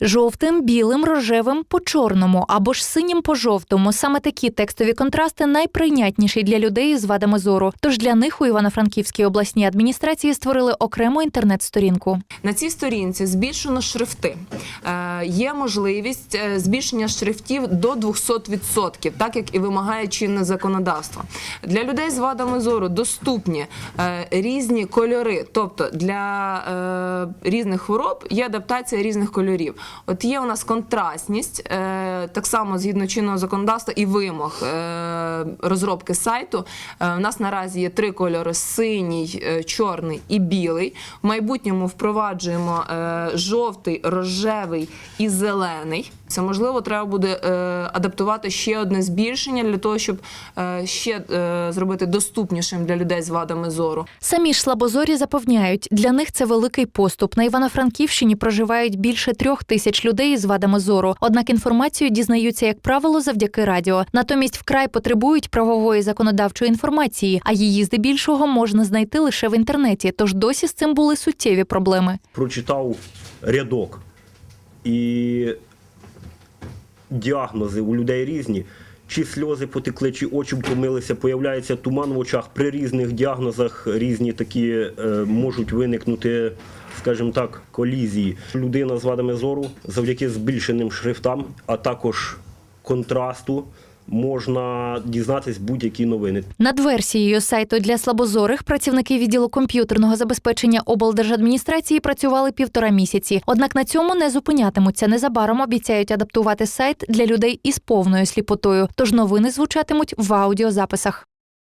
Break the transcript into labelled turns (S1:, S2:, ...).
S1: Жовтим, білим, рожевим по чорному або ж синім по жовтому. Саме такі текстові контрасти найприйнятніші для людей з вадами зору. Тож для них у Івано-Франківській обласній адміністрації створили окрему інтернет-сторінку.
S2: На цій сторінці збільшено шрифти. Е, є можливість е, збільшення шрифтів до 200%, так як і вимагає чинне законодавство. Для людей з вадами зору доступні е, різні кольори, тобто для е, різних хвороб є адаптація різних кольорів. От є у нас контрастність, е, так само згідно чинного законодавства і вимог е, розробки сайту. Е, у нас наразі є три кольори: синій, чорний і білий. В майбутньому впроваджуємо жовтий, рожевий і зелений. Це можливо, треба буде адаптувати ще одне збільшення для того, щоб ще зробити доступнішим для людей з вадами зору.
S1: Самі ж слабозорі запевняють, для них це великий поступ. На Івано-Франківщині проживають більше трьох тисяч людей з вадами зору. Однак інформацію дізнаються, як правило, завдяки радіо. Натомість вкрай потребують правової законодавчої інформації, а її здебільшого можна знайти лише в інтернеті. Тож досі з цим були суттєві проблеми.
S3: прочитав рядок. І діагнози у людей різні. Чи сльози потекли, чи очі втомилися, появляється туман в очах. При різних діагнозах різні такі е, можуть виникнути, скажімо так, колізії. Людина з вадами зору завдяки збільшеним шрифтам, а також контрасту, можна дізнатись будь-які новини.
S1: Над версією сайту для слабозорих працівники відділу комп'ютерного забезпечення облдержадміністрації працювали півтора місяці. Однак на цьому не зупинятимуться. Незабаром обіцяють адаптувати сайт для людей із повною сліпотою. Тож новини звучатимуть в аудіозаписах.